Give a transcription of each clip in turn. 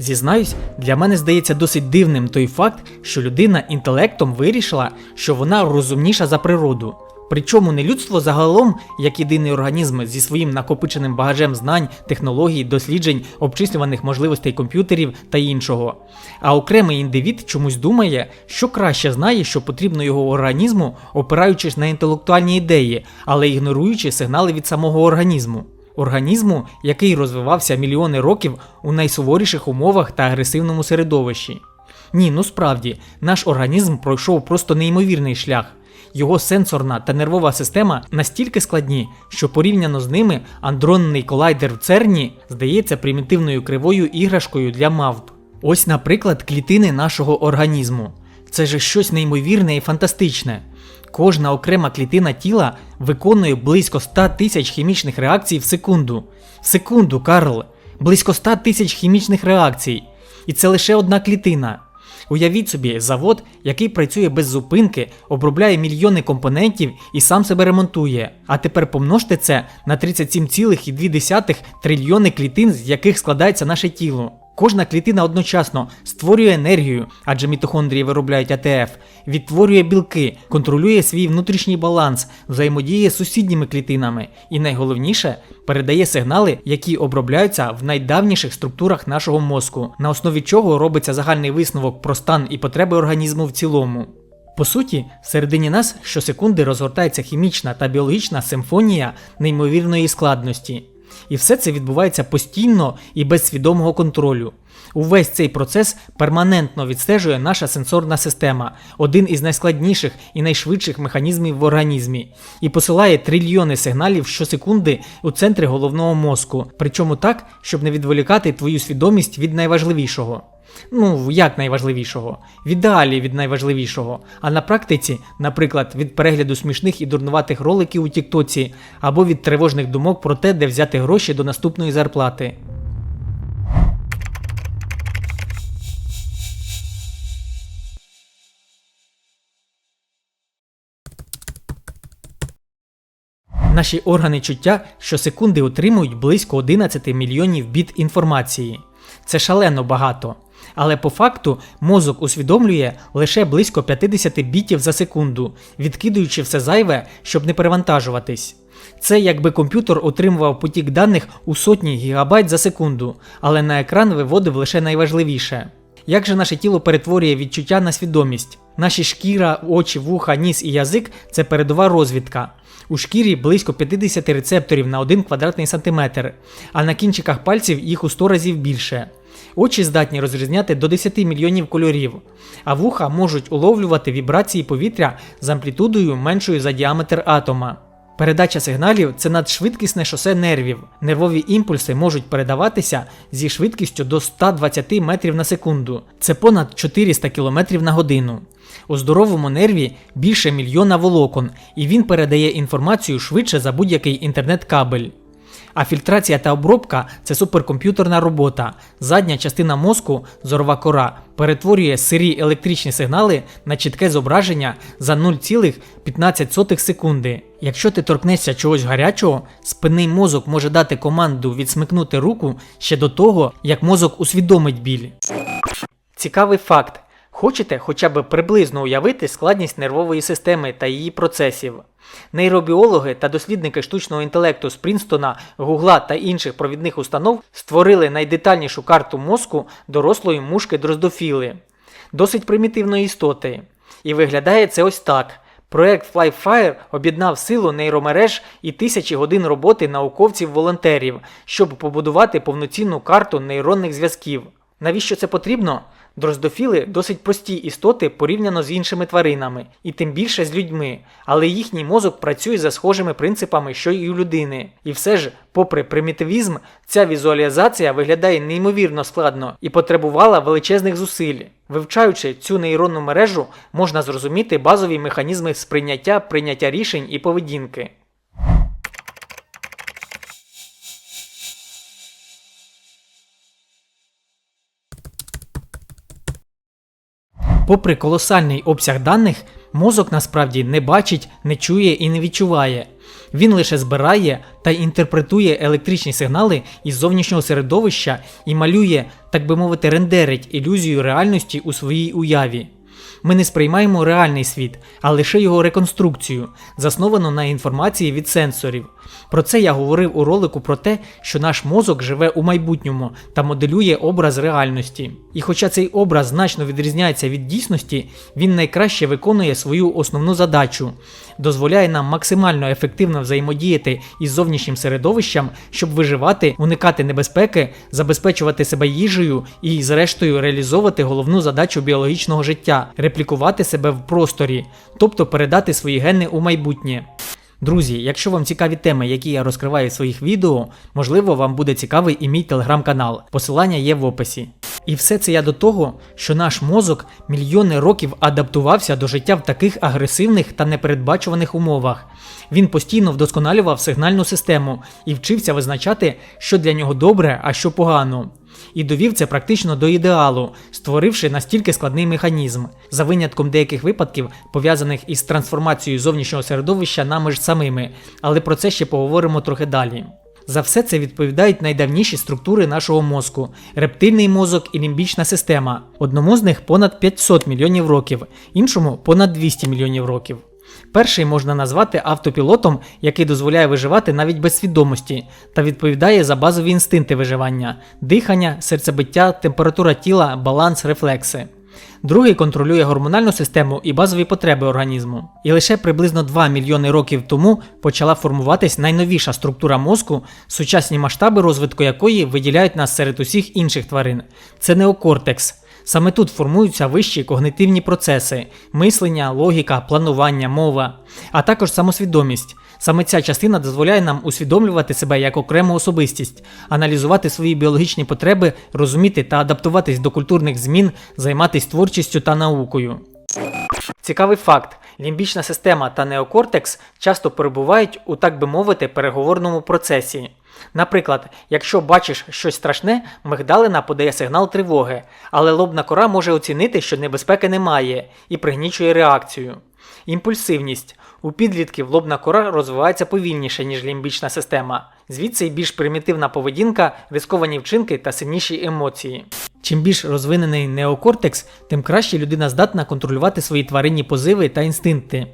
Зізнаюсь, для мене здається досить дивним той факт, що людина інтелектом вирішила, що вона розумніша за природу. Причому не людство загалом, як єдиний організм зі своїм накопиченим багажем знань, технологій, досліджень, обчислюваних можливостей комп'ютерів та іншого. А окремий індивід чомусь думає, що краще знає, що потрібно його організму, опираючись на інтелектуальні ідеї, але ігноруючи сигнали від самого організму. Організму, який розвивався мільйони років у найсуворіших умовах та агресивному середовищі. Ні, ну справді, наш організм пройшов просто неймовірний шлях. Його сенсорна та нервова система настільки складні, що порівняно з ними андронний колайдер в церні здається примітивною кривою іграшкою для мавп. Ось, наприклад, клітини нашого організму. Це ж щось неймовірне і фантастичне. Кожна окрема клітина тіла виконує близько 100 тисяч хімічних реакцій в секунду. В секунду, Карл! Близько 100 тисяч хімічних реакцій. І це лише одна клітина. Уявіть собі, завод, який працює без зупинки, обробляє мільйони компонентів і сам себе ремонтує. А тепер помножте це на 37,2 трильйони клітин, з яких складається наше тіло. Кожна клітина одночасно створює енергію, адже мітохондрії виробляють АТФ, відтворює білки, контролює свій внутрішній баланс, взаємодіє з сусідніми клітинами і найголовніше передає сигнали, які обробляються в найдавніших структурах нашого мозку, на основі чого робиться загальний висновок про стан і потреби організму в цілому. По суті, всередині нас щосекунди розгортається хімічна та біологічна симфонія неймовірної складності. І все це відбувається постійно і без свідомого контролю. Увесь цей процес перманентно відстежує наша сенсорна система, один із найскладніших і найшвидших механізмів в організмі, і посилає трильйони сигналів щосекунди у центри головного мозку, причому так, щоб не відволікати твою свідомість від найважливішого. Ну, як найважливішого? В ідеалі від найважливішого. А на практиці, наприклад, від перегляду смішних і дурнуватих роликів у Тіктоці, або від тривожних думок про те, де взяти гроші до наступної зарплати. Наші органи чуття щосекунди отримують близько 11 мільйонів біт інформації. Це шалено багато. Але по факту мозок усвідомлює лише близько 50 бітів за секунду, відкидуючи все зайве, щоб не перевантажуватись. Це якби комп'ютер отримував потік даних у сотні гігабайт за секунду, але на екран виводив лише найважливіше. Як же наше тіло перетворює відчуття на свідомість? Наші шкіра, очі, вуха, ніс і язик це передова розвідка. У шкірі близько 50 рецепторів на 1 квадратний сантиметр, а на кінчиках пальців їх у 100 разів більше. Очі здатні розрізняти до 10 мільйонів кольорів, а вуха можуть уловлювати вібрації повітря з амплітудою меншою за діаметр атома. Передача сигналів це надшвидкісне шосе нервів. Нервові імпульси можуть передаватися зі швидкістю до 120 метрів на секунду. Це понад 400 км на годину. У здоровому нерві більше мільйона волокон, і він передає інформацію швидше за будь-який інтернет-кабель. А фільтрація та обробка це суперкомп'ютерна робота. Задня частина мозку, зорова кора, перетворює сирі електричні сигнали на чітке зображення за 0,15 секунди. Якщо ти торкнешся чогось гарячого, спинний мозок може дати команду відсмикнути руку ще до того, як мозок усвідомить біль. Цікавий факт. Хочете хоча б приблизно уявити складність нервової системи та її процесів? Нейробіологи та дослідники штучного інтелекту з Прінстона, Гугла та інших провідних установ створили найдетальнішу карту мозку дорослої мушки дроздофіли, досить примітивної істоти. І виглядає це ось так. Проект FlyFire об'єднав силу нейромереж і тисячі годин роботи науковців-волонтерів, щоб побудувати повноцінну карту нейронних зв'язків. Навіщо це потрібно? Дроздофіли досить прості істоти порівняно з іншими тваринами, і тим більше з людьми, але їхній мозок працює за схожими принципами, що й у людини. І все ж, попри примітивізм, ця візуалізація виглядає неймовірно складно і потребувала величезних зусиль. Вивчаючи цю нейронну мережу, можна зрозуміти базові механізми сприйняття, прийняття рішень і поведінки. Попри колосальний обсяг даних, мозок насправді не бачить, не чує і не відчуває. Він лише збирає та інтерпретує електричні сигнали із зовнішнього середовища і малює, так би мовити, рендерить ілюзію реальності у своїй уяві. Ми не сприймаємо реальний світ, а лише його реконструкцію, засновану на інформації від сенсорів. Про це я говорив у ролику про те, що наш мозок живе у майбутньому та моделює образ реальності. І хоча цей образ значно відрізняється від дійсності, він найкраще виконує свою основну задачу, дозволяє нам максимально ефективно взаємодіяти із зовнішнім середовищем, щоб виживати, уникати небезпеки, забезпечувати себе їжею і, зрештою, реалізовувати головну задачу біологічного життя реплікувати себе в просторі, тобто передати свої гени у майбутнє. Друзі, якщо вам цікаві теми, які я розкриваю в своїх відео, можливо, вам буде цікавий і мій телеграм-канал. Посилання є в описі. І все це я до того, що наш мозок мільйони років адаптувався до життя в таких агресивних та непередбачуваних умовах. Він постійно вдосконалював сигнальну систему і вчився визначати, що для нього добре, а що погано. І довів це практично до ідеалу, створивши настільки складний механізм, за винятком деяких випадків, пов'язаних із трансформацією зовнішнього середовища нами ж самими, але про це ще поговоримо трохи далі. За все це відповідають найдавніші структури нашого мозку рептильний мозок і лімбічна система. Одному з них понад 500 мільйонів років, іншому понад 200 мільйонів років. Перший можна назвати автопілотом, який дозволяє виживати навіть без свідомості та відповідає за базові інстинкти виживання: дихання, серцебиття, температура тіла, баланс, рефлекси. Другий контролює гормональну систему і базові потреби організму. І лише приблизно 2 мільйони років тому почала формуватись найновіша структура мозку, сучасні масштаби розвитку якої виділяють нас серед усіх інших тварин. Це неокортекс. Саме тут формуються вищі когнитивні процеси, мислення, логіка, планування, мова, а також самосвідомість. Саме ця частина дозволяє нам усвідомлювати себе як окрему особистість, аналізувати свої біологічні потреби, розуміти та адаптуватись до культурних змін, займатися творчістю та наукою. Цікавий факт: лімбічна система та неокортекс часто перебувають у, так би мовити, переговорному процесі. Наприклад, якщо бачиш щось страшне, мигдалина подає сигнал тривоги, але лобна кора може оцінити, що небезпеки немає, і пригнічує реакцію. Імпульсивність. У підлітків лобна кора розвивається повільніше, ніж лімбічна система. Звідси й більш примітивна поведінка, рисковані вчинки та сильніші емоції. Чим більш розвинений неокортекс, тим краще людина здатна контролювати свої тваринні позиви та інстинкти.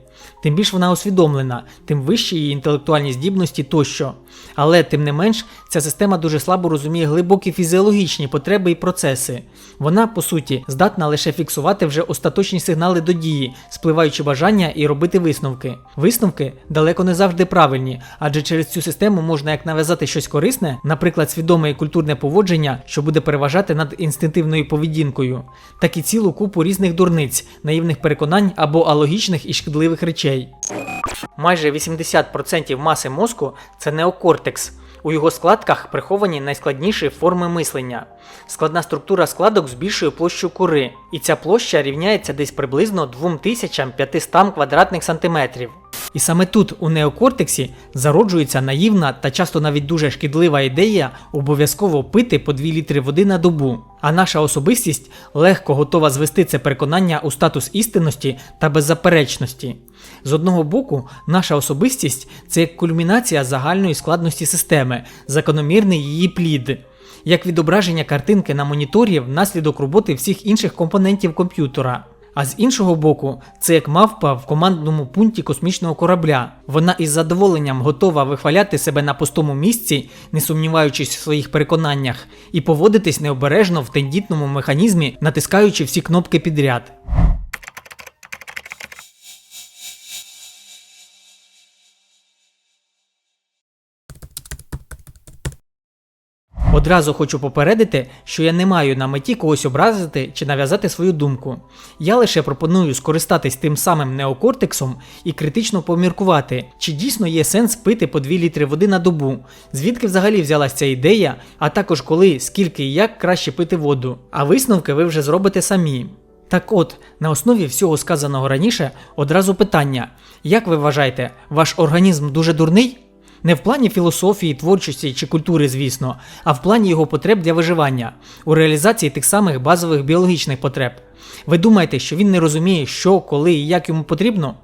Тим більш вона усвідомлена, тим вищі її інтелектуальні здібності тощо. Але тим не менш, ця система дуже слабо розуміє глибокі фізіологічні потреби і процеси. Вона, по суті, здатна лише фіксувати вже остаточні сигнали до дії, спливаючи бажання і робити висновки. Висновки далеко не завжди правильні, адже через цю систему можна як нав'язати щось корисне, наприклад, свідоме і культурне поводження, що буде переважати над інстинктивною поведінкою, так і цілу купу різних дурниць, наївних переконань або алогічних і шкідливих речей. Майже 80% маси мозку це неокортекс. У його складках приховані найскладніші форми мислення. Складна структура складок збільшує площу кори, і ця площа рівняється десь приблизно 2500 квадратних сантиметрів. І саме тут, у неокортексі, зароджується наївна та часто навіть дуже шкідлива ідея обов'язково пити по 2 літри води на добу. А наша особистість легко готова звести це переконання у статус істинності та беззаперечності. З одного боку, наша особистість це як кульмінація загальної складності системи, закономірний її плід. Як відображення картинки на моніторі внаслідок роботи всіх інших компонентів комп'ютера. А з іншого боку, це як мавпа в командному пункті космічного корабля. Вона із задоволенням готова вихваляти себе на пустому місці, не сумніваючись в своїх переконаннях, і поводитись необережно в тендітному механізмі, натискаючи всі кнопки підряд. Одразу хочу попередити, що я не маю на меті когось образити чи нав'язати свою думку. Я лише пропоную скористатись тим самим неокортексом і критично поміркувати, чи дійсно є сенс пити по 2 літри води на добу, звідки взагалі взялась ця ідея, а також коли, скільки і як краще пити воду. А висновки ви вже зробите самі. Так от, на основі всього сказаного раніше, одразу питання: як ви вважаєте, ваш організм дуже дурний? Не в плані філософії, творчості чи культури, звісно, а в плані його потреб для виживання, у реалізації тих самих базових біологічних потреб. Ви думаєте, що він не розуміє, що, коли і як йому потрібно?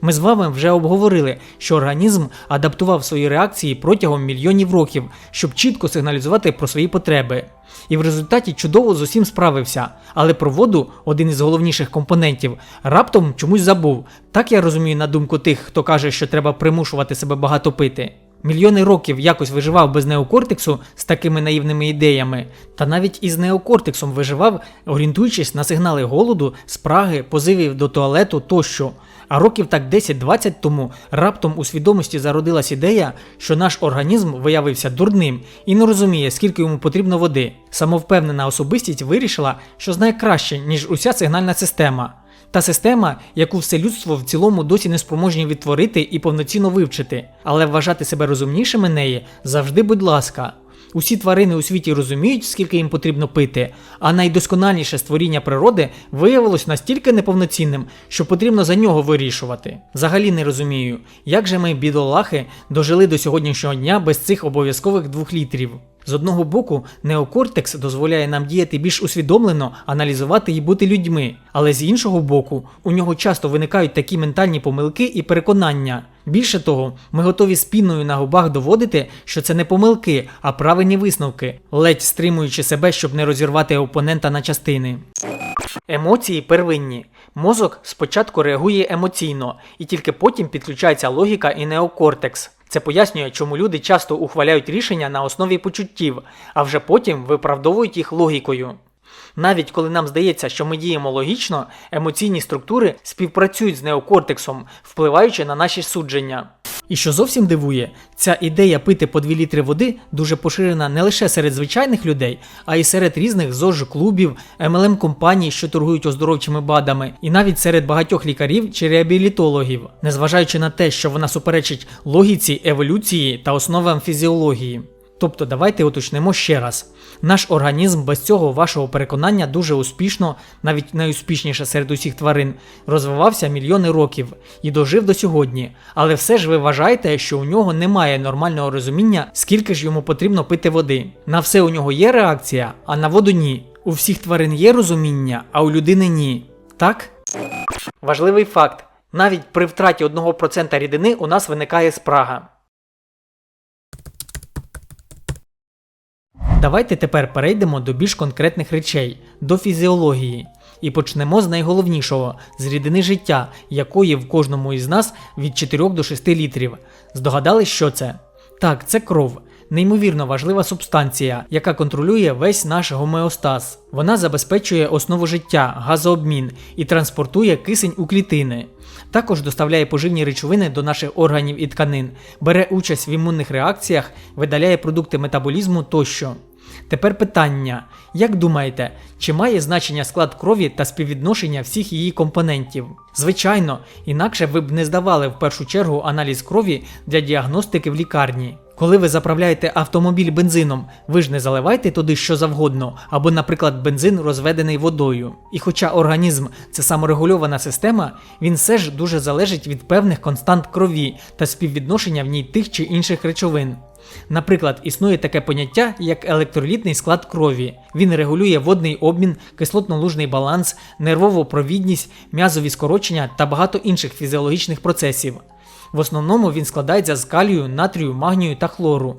Ми з вами вже обговорили, що організм адаптував свої реакції протягом мільйонів років, щоб чітко сигналізувати про свої потреби. І в результаті чудово з усім справився, але про воду, один із головніших компонентів, раптом чомусь забув. Так я розумію на думку тих, хто каже, що треба примушувати себе багато пити. Мільйони років якось виживав без неокортексу з такими наївними ідеями, та навіть із неокортексом виживав, орієнтуючись на сигнали голоду, спраги, позивів до туалету тощо. А років так 10-20 тому раптом у свідомості зародилась ідея, що наш організм виявився дурним і не розуміє, скільки йому потрібно води. Самовпевнена особистість вирішила, що знає краще, ніж уся сигнальна система. Та система, яку все людство в цілому досі не спроможні відтворити і повноцінно вивчити, але вважати себе розумнішими неї завжди, будь ласка. Усі тварини у світі розуміють, скільки їм потрібно пити, а найдосконаліше створіння природи виявилось настільки неповноцінним, що потрібно за нього вирішувати. Взагалі не розумію, як же ми, бідолахи, дожили до сьогоднішнього дня без цих обов'язкових двох літрів. З одного боку, неокортекс дозволяє нам діяти більш усвідомлено, аналізувати і бути людьми, але з іншого боку, у нього часто виникають такі ментальні помилки і переконання. Більше того, ми готові з піною на губах доводити, що це не помилки, а правильні висновки, ледь стримуючи себе, щоб не розірвати опонента на частини. Емоції первинні. Мозок спочатку реагує емоційно, і тільки потім підключається логіка і неокортекс. Це пояснює, чому люди часто ухваляють рішення на основі почуттів, а вже потім виправдовують їх логікою. Навіть коли нам здається, що ми діємо логічно, емоційні структури співпрацюють з неокортексом, впливаючи на наші судження. І що зовсім дивує, ця ідея пити по 2 літри води дуже поширена не лише серед звичайних людей, а й серед різних зож клубів, млм компаній, що торгують оздоровчими БАДами, і навіть серед багатьох лікарів чи реабілітологів, незважаючи на те, що вона суперечить логіці, еволюції та основам фізіології. Тобто давайте уточнимо ще раз. Наш організм без цього вашого переконання дуже успішно, навіть найуспішніше серед усіх тварин, розвивався мільйони років і дожив до сьогодні. Але все ж ви вважаєте, що у нього немає нормального розуміння, скільки ж йому потрібно пити води. На все у нього є реакція, а на воду ні. У всіх тварин є розуміння, а у людини ні. Так? Важливий факт: навіть при втраті 1% рідини у нас виникає спрага. Давайте тепер перейдемо до більш конкретних речей, до фізіології. І почнемо з найголовнішого з рідини життя, якої в кожному із нас від 4 до 6 літрів. Здогадались, що це? Так, це кров. Неймовірно важлива субстанція, яка контролює весь наш гомеостаз. Вона забезпечує основу життя, газообмін і транспортує кисень у клітини. Також доставляє поживні речовини до наших органів і тканин, бере участь в імунних реакціях, видаляє продукти метаболізму тощо. Тепер питання: як думаєте, чи має значення склад крові та співвідношення всіх її компонентів? Звичайно, інакше ви б не здавали в першу чергу аналіз крові для діагностики в лікарні. Коли ви заправляєте автомобіль бензином, ви ж не заливаєте туди що завгодно, або, наприклад, бензин розведений водою. І хоча організм це саморегульована система, він все ж дуже залежить від певних констант крові та співвідношення в ній тих чи інших речовин. Наприклад, існує таке поняття, як електролітний склад крові. Він регулює водний обмін, кислотно-лужний баланс, нервову провідність, м'язові скорочення та багато інших фізіологічних процесів. В основному він складається з калію, натрію, магнію та хлору.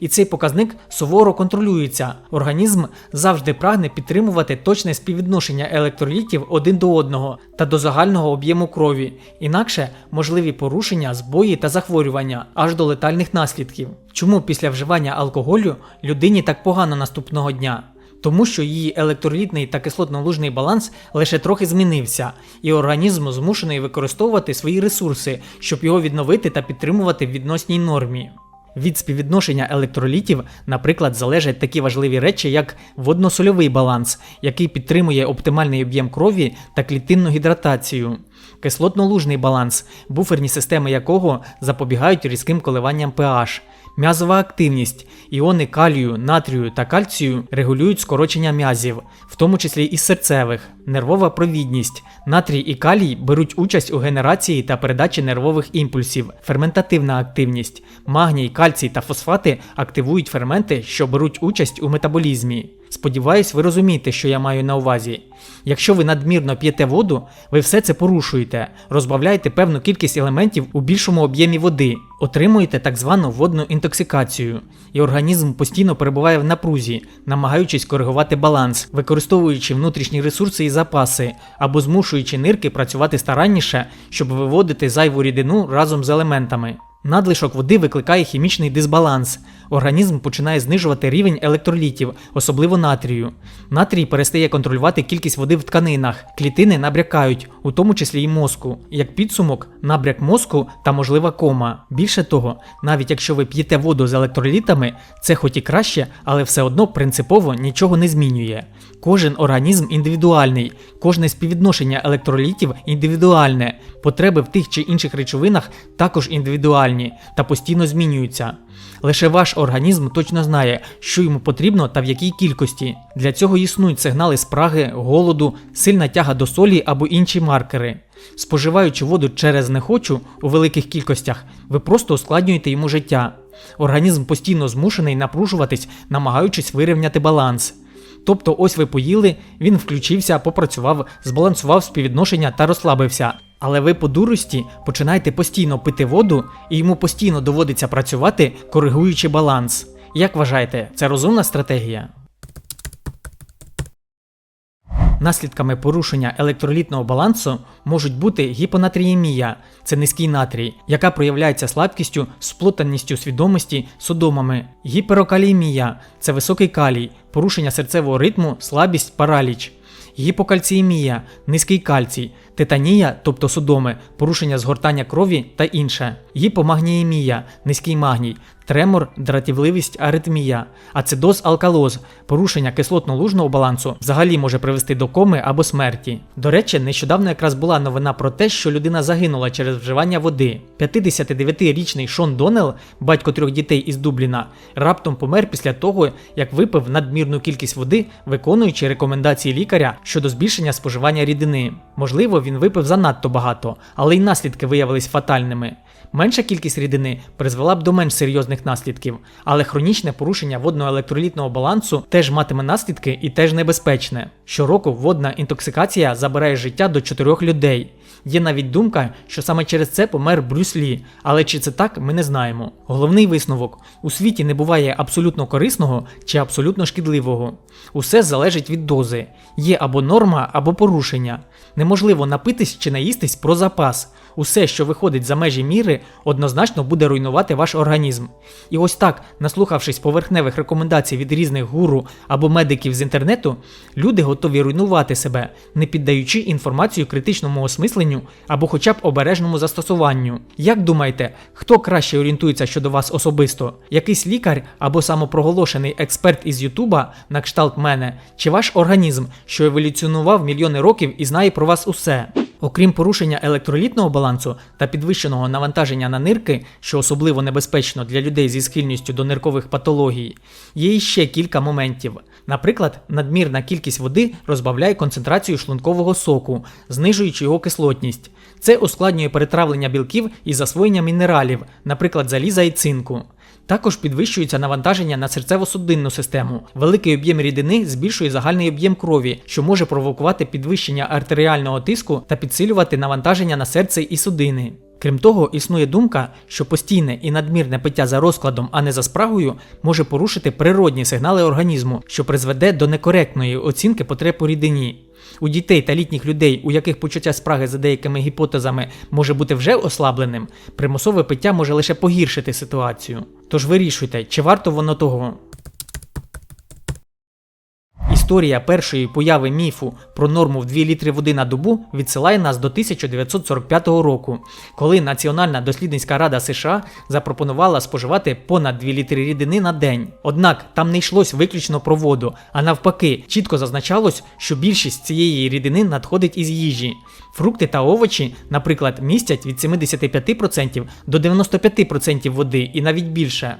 І цей показник суворо контролюється. Організм завжди прагне підтримувати точне співвідношення електролітів один до одного та до загального об'єму крові, інакше можливі порушення, збої та захворювання аж до летальних наслідків. Чому після вживання алкоголю людині так погано наступного дня? Тому що її електролітний та кислотно-лужний баланс лише трохи змінився, і організм змушений використовувати свої ресурси, щоб його відновити та підтримувати в відносній нормі. Від співвідношення електролітів, наприклад, залежать такі важливі речі, як водно-сольовий баланс, який підтримує оптимальний об'єм крові та клітинну гідратацію, кислотно-лужний баланс, буферні системи якого запобігають різким коливанням pH, М'язова активність. Іони калію, натрію та кальцію регулюють скорочення м'язів, в тому числі і серцевих, нервова провідність. Натрій і калій беруть участь у генерації та передачі нервових імпульсів, ферментативна активність. Магній, кальцій та фосфати активують ферменти, що беруть участь у метаболізмі. Сподіваюсь, ви розумієте, що я маю на увазі. Якщо ви надмірно п'єте воду, ви все це порушуєте, розбавляєте певну кількість елементів у більшому об'ємі води, отримуєте так звану водну інтоксикацію, і організм постійно перебуває в напрузі, намагаючись коригувати баланс, використовуючи внутрішні ресурси і запаси, або змушуючи нирки працювати старанніше, щоб виводити зайву рідину разом з елементами. Надлишок води викликає хімічний дисбаланс. Організм починає знижувати рівень електролітів, особливо натрію. Натрій перестає контролювати кількість води в тканинах, клітини набрякають, у тому числі і мозку. Як підсумок, набряк мозку та можлива кома. Більше того, навіть якщо ви п'єте воду з електролітами, це хоч і краще, але все одно принципово нічого не змінює. Кожен організм індивідуальний, кожне співвідношення електролітів індивідуальне, потреби в тих чи інших речовинах також індивідуальні та постійно змінюються. Лише ваш організм точно знає, що йому потрібно та в якій кількості. Для цього існують сигнали спраги, голоду, сильна тяга до солі або інші маркери. Споживаючи воду через не хочу у великих кількостях, ви просто ускладнюєте йому життя. Організм постійно змушений напружуватись, намагаючись вирівняти баланс. Тобто, ось ви поїли, він включився, попрацював, збалансував співвідношення та розслабився. Але ви по дурості починаєте постійно пити воду, і йому постійно доводиться працювати, коригуючи баланс. Як вважаєте, це розумна стратегія? Наслідками порушення електролітного балансу можуть бути гіпонатріємія, це низький натрій, яка проявляється слабкістю, сплутаністю свідомості, судомами, гіперокаліємія це високий калій, порушення серцевого ритму, слабість, параліч, гіпокальціємія, низький кальцій, титанія, тобто судоми, порушення згортання крові та інше, гіпомагніємія, низький магній, тремор, дратівливість, аритмія, ацидоз, алкалоз, порушення кислотно-лужного балансу взагалі може привести до коми або смерті. До речі, нещодавно якраз була новина про те, що людина загинула через вживання води. 59-річний Шон Донел, батько трьох дітей із Дубліна, раптом помер після того, як випив надмірну кількість води, виконуючи рекомендації лікаря щодо збільшення споживання рідини. Можливо, він випив занадто багато, але й наслідки виявились фатальними. Менша кількість рідини призвела б до менш серйозних наслідків, але хронічне порушення водно-електролітного балансу теж матиме наслідки і теж небезпечне. Щороку водна інтоксикація забирає життя до 4 людей. Є навіть думка, що саме через це помер Брюс Лі, але чи це так, ми не знаємо. Головний висновок: у світі не буває абсолютно корисного чи абсолютно шкідливого. Усе залежить від дози. Є або норма, або порушення. Неможливо напитись чи наїстись про запас. Усе, що виходить за межі міри, однозначно буде руйнувати ваш організм. І ось так, наслухавшись поверхневих рекомендацій від різних гуру або медиків з інтернету, люди готові руйнувати себе, не піддаючи інформацію критичному осмисленню або хоча б обережному застосуванню. Як думаєте, хто краще орієнтується щодо вас особисто? Якийсь лікар або самопроголошений експерт із Ютуба на кшталт мене, чи ваш організм, що еволюціонував мільйони років і знає про вас усе? Окрім порушення електролітного балансу та підвищеного навантаження на нирки, що особливо небезпечно для людей зі схильністю до ниркових патологій, є іще кілька моментів. Наприклад, надмірна кількість води розбавляє концентрацію шлункового соку, знижуючи його кислотність. Це ускладнює перетравлення білків і засвоєння мінералів, наприклад, заліза і цинку. Також підвищується навантаження на серцево-судинну систему. Великий об'єм рідини збільшує загальний об'єм крові, що може провокувати підвищення артеріального тиску та підсилювати навантаження на серце і судини. Крім того, існує думка, що постійне і надмірне пиття за розкладом, а не за спрагою, може порушити природні сигнали організму, що призведе до некоректної оцінки потреб у рідині. У дітей та літніх людей, у яких почуття спраги за деякими гіпотезами може бути вже ослабленим, примусове пиття може лише погіршити ситуацію. Тож вирішуйте, чи варто воно того. Історія першої появи міфу про норму в 2 літри води на добу відсилає нас до 1945 року, коли Національна дослідницька рада США запропонувала споживати понад 2 літри рідини на день. Однак там не йшлось виключно про воду, а навпаки, чітко зазначалось, що більшість цієї рідини надходить із їжі. Фрукти та овочі, наприклад, містять від 75% до 95% води і навіть більше.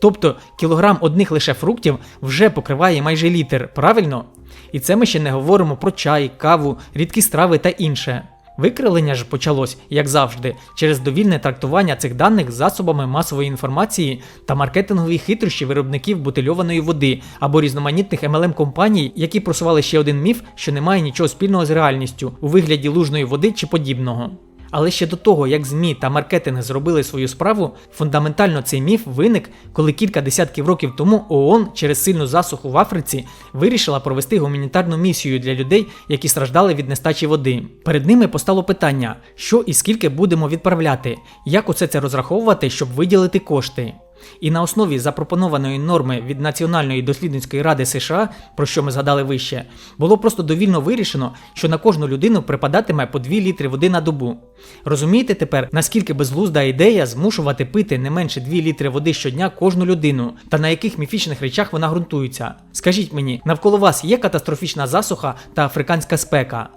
Тобто кілограм одних лише фруктів вже покриває майже літр, правильно? І це ми ще не говоримо про чай, каву, рідкі страви та інше. Викривлення ж почалось, як завжди, через довільне трактування цих даних засобами масової інформації та маркетингові хитрощі виробників бутильованої води або різноманітних MLM компаній, які просували ще один міф, що немає нічого спільного з реальністю у вигляді лужної води чи подібного. Але ще до того, як ЗМІ та маркетинг зробили свою справу, фундаментально цей міф виник, коли кілька десятків років тому ООН через сильну засуху в Африці вирішила провести гуманітарну місію для людей, які страждали від нестачі води. Перед ними постало питання, що і скільки будемо відправляти, як усе це розраховувати, щоб виділити кошти. І на основі запропонованої норми від Національної дослідницької ради США, про що ми згадали вище, було просто довільно вирішено, що на кожну людину припадатиме по 2 літри води на добу. Розумієте тепер, наскільки безглузда ідея змушувати пити не менше 2 літри води щодня кожну людину, та на яких міфічних речах вона ґрунтується? Скажіть мені, навколо вас є катастрофічна засуха та африканська спека?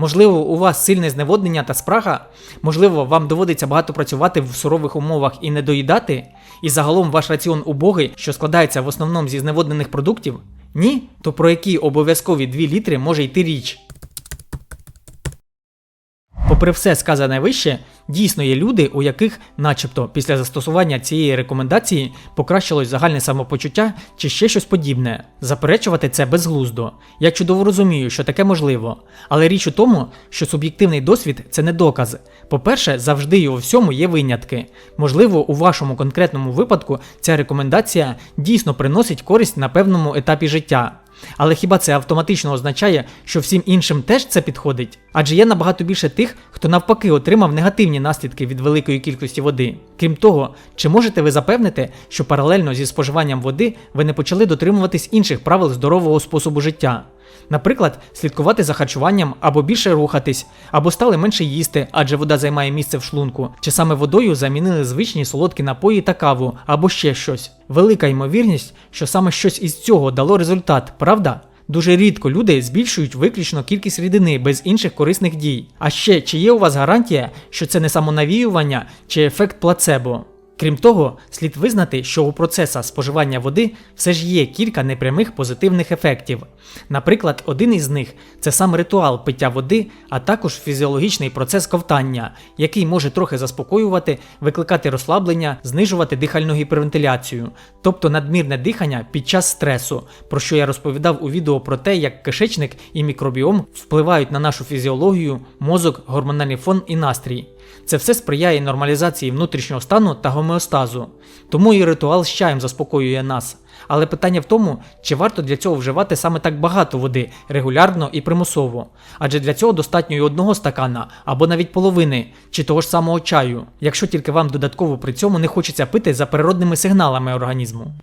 Можливо, у вас сильне зневоднення та спрага? Можливо, вам доводиться багато працювати в сурових умовах і не доїдати? І загалом ваш раціон убогий, що складається в основному зі зневоднених продуктів? Ні? То про які обов'язкові 2 літри може йти річ? Попри все сказане вище, дійсно є люди, у яких, начебто, після застосування цієї рекомендації покращилось загальне самопочуття чи ще щось подібне. Заперечувати це безглуздо. Я чудово розумію, що таке можливо. Але річ у тому, що суб'єктивний досвід це не доказ. По-перше, завжди і у всьому є винятки. Можливо, у вашому конкретному випадку ця рекомендація дійсно приносить користь на певному етапі життя. Але хіба це автоматично означає, що всім іншим теж це підходить? Адже є набагато більше тих, хто навпаки отримав негативні наслідки від великої кількості води. Крім того, чи можете ви запевнити, що паралельно зі споживанням води ви не почали дотримуватись інших правил здорового способу життя? Наприклад, слідкувати за харчуванням або більше рухатись, або стали менше їсти, адже вода займає місце в шлунку, чи саме водою замінили звичні солодкі напої та каву, або ще щось. Велика ймовірність, що саме щось із цього дало результат, правда? Дуже рідко люди збільшують виключно кількість рідини без інших корисних дій. А ще чи є у вас гарантія, що це не самонавіювання чи ефект плацебо? Крім того, слід визнати, що у процеса споживання води все ж є кілька непрямих позитивних ефектів. Наприклад, один із них це сам ритуал пиття води, а також фізіологічний процес ковтання, який може трохи заспокоювати, викликати розслаблення, знижувати дихальну гіпервентиляцію, тобто надмірне дихання під час стресу, про що я розповідав у відео про те, як кишечник і мікробіом впливають на нашу фізіологію, мозок, гормональний фон і настрій. Це все сприяє нормалізації внутрішнього стану та гомеостазу. Тому і ритуал з чаєм заспокоює нас. Але питання в тому, чи варто для цього вживати саме так багато води регулярно і примусово. Адже для цього достатньо і одного стакана або навіть половини, чи того ж самого чаю, якщо тільки вам додатково при цьому не хочеться пити за природними сигналами організму.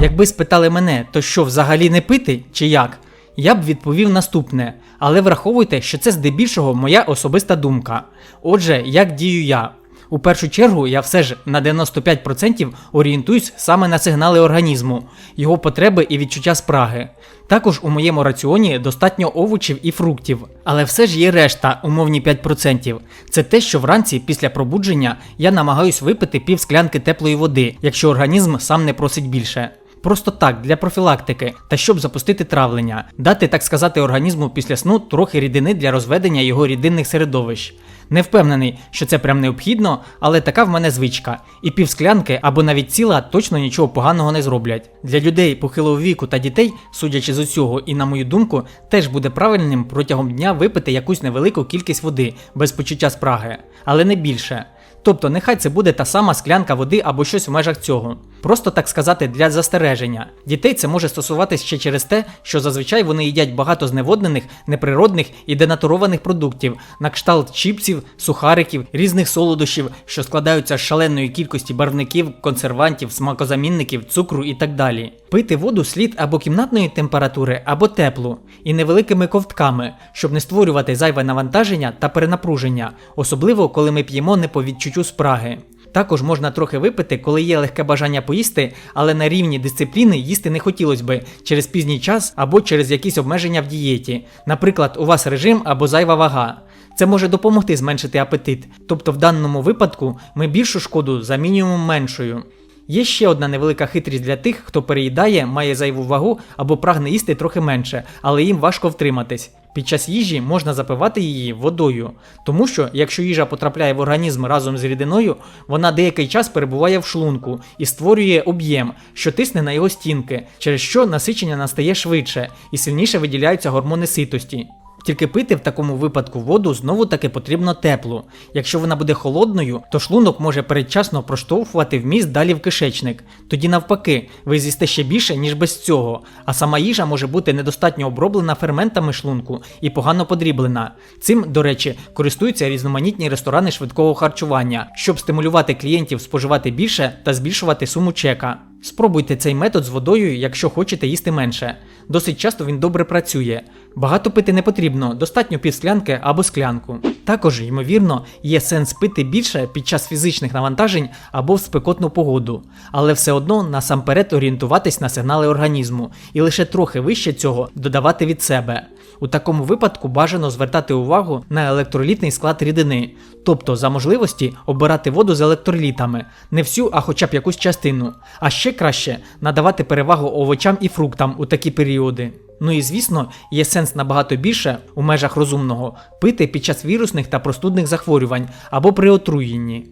Якби спитали мене, то що взагалі не пити чи як? Я б відповів наступне, але враховуйте, що це здебільшого моя особиста думка. Отже, як дію я? У першу чергу я все ж на 95% орієнтуюсь саме на сигнали організму, його потреби і відчуття спраги. Також у моєму раціоні достатньо овочів і фруктів, але все ж є решта, умовні 5%. Це те, що вранці після пробудження я намагаюсь випити пів склянки теплої води, якщо організм сам не просить більше. Просто так, для профілактики, та щоб запустити травлення, дати, так сказати, організму після сну трохи рідини для розведення його рідинних середовищ. Не впевнений, що це прям необхідно, але така в мене звичка. І півсклянки або навіть ціла точно нічого поганого не зроблять. Для людей похилого віку та дітей, судячи з усього, і на мою думку, теж буде правильним протягом дня випити якусь невелику кількість води без почуття спраги, але не більше. Тобто, нехай це буде та сама склянка води або щось в межах цього. Просто так сказати, для застереження. Дітей це може стосуватись ще через те, що зазвичай вони їдять багато зневоднених, неприродних і денатурованих продуктів, на кшталт чіпсів, сухариків, різних солодощів, що складаються з шаленої кількості барвників, консервантів, смакозамінників, цукру і так далі. Пити воду слід або кімнатної температури, або теплу, і невеликими ковтками, щоб не створювати зайве навантаження та перенапруження, особливо коли ми п'ємо не по відчуттю спраги. Також можна трохи випити, коли є легке бажання поїсти, але на рівні дисципліни їсти не хотілося би через пізній час або через якісь обмеження в дієті. Наприклад, у вас режим або зайва вага. Це може допомогти зменшити апетит. Тобто в даному випадку ми більшу шкоду замінюємо меншою. Є ще одна невелика хитрість для тих, хто переїдає, має зайву вагу або прагне їсти трохи менше, але їм важко втриматись. Під час їжі можна запивати її водою, тому що якщо їжа потрапляє в організм разом з рідиною, вона деякий час перебуває в шлунку і створює об'єм, що тисне на його стінки, через що насичення настає швидше і сильніше виділяються гормони ситості. Тільки пити в такому випадку воду знову таки потрібно теплу. Якщо вона буде холодною, то шлунок може передчасно проштовхувати вміст далі в кишечник. Тоді навпаки, ви з'їсте ще більше, ніж без цього, а сама їжа може бути недостатньо оброблена ферментами шлунку і погано подріблена. Цим, до речі, користуються різноманітні ресторани швидкого харчування, щоб стимулювати клієнтів споживати більше та збільшувати суму чека. Спробуйте цей метод з водою, якщо хочете їсти менше. Досить часто він добре працює. Багато пити не потрібно, достатньо півсклянки або склянку. Також, ймовірно, є сенс пити більше під час фізичних навантажень або в спекотну погоду, але все одно насамперед орієнтуватись на сигнали організму і лише трохи вище цього додавати від себе. У такому випадку бажано звертати увагу на електролітний склад рідини, тобто за можливості обирати воду з електролітами, не всю, а хоча б якусь частину. А ще краще надавати перевагу овочам і фруктам у такі періоди. Ну і звісно, є сенс набагато більше у межах розумного пити під час вірусних та простудних захворювань або при отруєнні.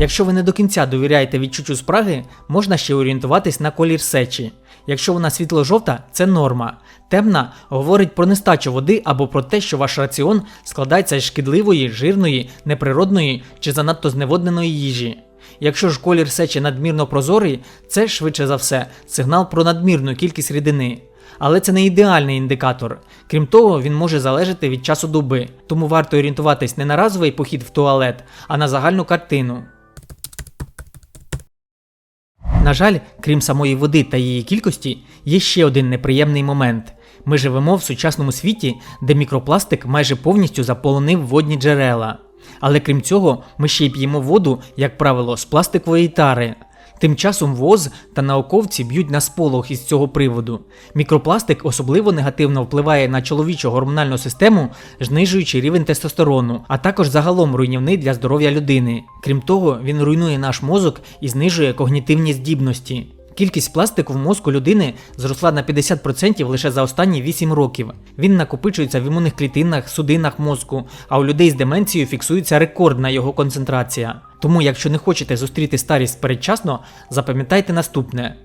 Якщо ви не до кінця довіряєте відчуттю спраги, можна ще орієнтуватись на колір сечі. Якщо вона світло-жовта, це норма. Темна говорить про нестачу води або про те, що ваш раціон складається з шкідливої, жирної, неприродної чи занадто зневодненої їжі. Якщо ж колір сечі надмірно прозорий, це швидше за все сигнал про надмірну кількість рідини. Але це не ідеальний індикатор. Крім того, він може залежати від часу доби, тому варто орієнтуватись не на разовий похід в туалет, а на загальну картину. На жаль, крім самої води та її кількості, є ще один неприємний момент. Ми живемо в сучасному світі, де мікропластик майже повністю заполонив водні джерела. Але крім цього, ми ще й п'ємо воду, як правило, з пластикової тари. Тим часом ВОЗ та науковці б'ють на сполох із цього приводу. Мікропластик особливо негативно впливає на чоловічу гормональну систему, знижуючи рівень тестостерону, а також загалом руйнівний для здоров'я людини. Крім того, він руйнує наш мозок і знижує когнітивні здібності. Кількість пластику в мозку людини зросла на 50% лише за останні 8 років. Він накопичується в імунних клітинах, судинах мозку, а у людей з деменцією фіксується рекордна його концентрація. Тому, якщо не хочете зустріти старість передчасно, запам'ятайте наступне.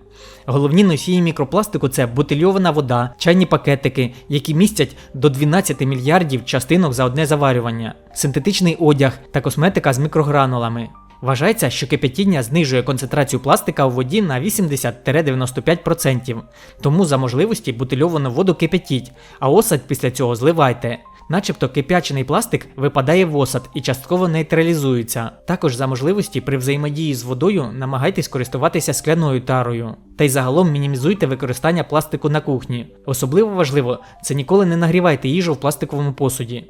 Головні носії мікропластику це бутильована вода, чайні пакетики, які містять до 12 мільярдів частинок за одне заварювання, синтетичний одяг та косметика з мікрогранулами. Вважається, що кипятіння знижує концентрацію пластика у воді на 80-95%, тому за можливості бутильовану воду кипятіть, а осад після цього зливайте. Начебто кип'ячений пластик випадає в осад і частково нейтралізується. Також за можливості при взаємодії з водою намагайтесь користуватися скляною тарою. Та й загалом мінімізуйте використання пластику на кухні. Особливо важливо, це ніколи не нагрівайте їжу в пластиковому посуді.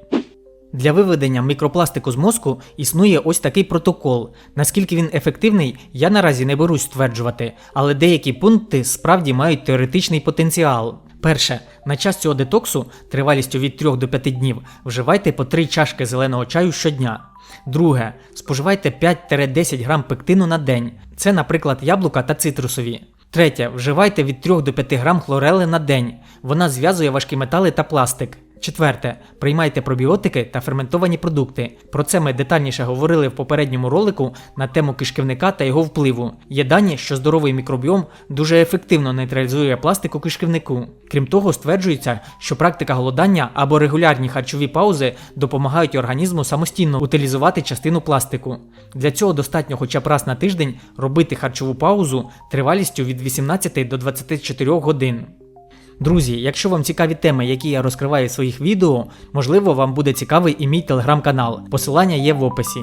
Для виведення мікропластику з мозку існує ось такий протокол. Наскільки він ефективний, я наразі не берусь стверджувати, але деякі пункти справді мають теоретичний потенціал. Перше, на час цього детоксу, тривалістю від 3 до 5 днів, вживайте по 3 чашки зеленого чаю щодня. Друге, споживайте 5-10 грам пектину на день. Це, наприклад, яблука та цитрусові. Третє, вживайте від 3 до 5 грам хлорели на день. Вона зв'язує важкі метали та пластик. Четверте, приймайте пробіотики та ферментовані продукти. Про це ми детальніше говорили в попередньому ролику на тему кишківника та його впливу. Є дані, що здоровий мікробіом дуже ефективно нейтралізує пластик у кишківнику. Крім того, стверджується, що практика голодання або регулярні харчові паузи допомагають організму самостійно утилізувати частину пластику. Для цього достатньо хоча б раз на тиждень робити харчову паузу тривалістю від 18 до 24 годин. Друзі, якщо вам цікаві теми, які я розкриваю в своїх відео, можливо, вам буде цікавий і мій телеграм-канал. Посилання є в описі.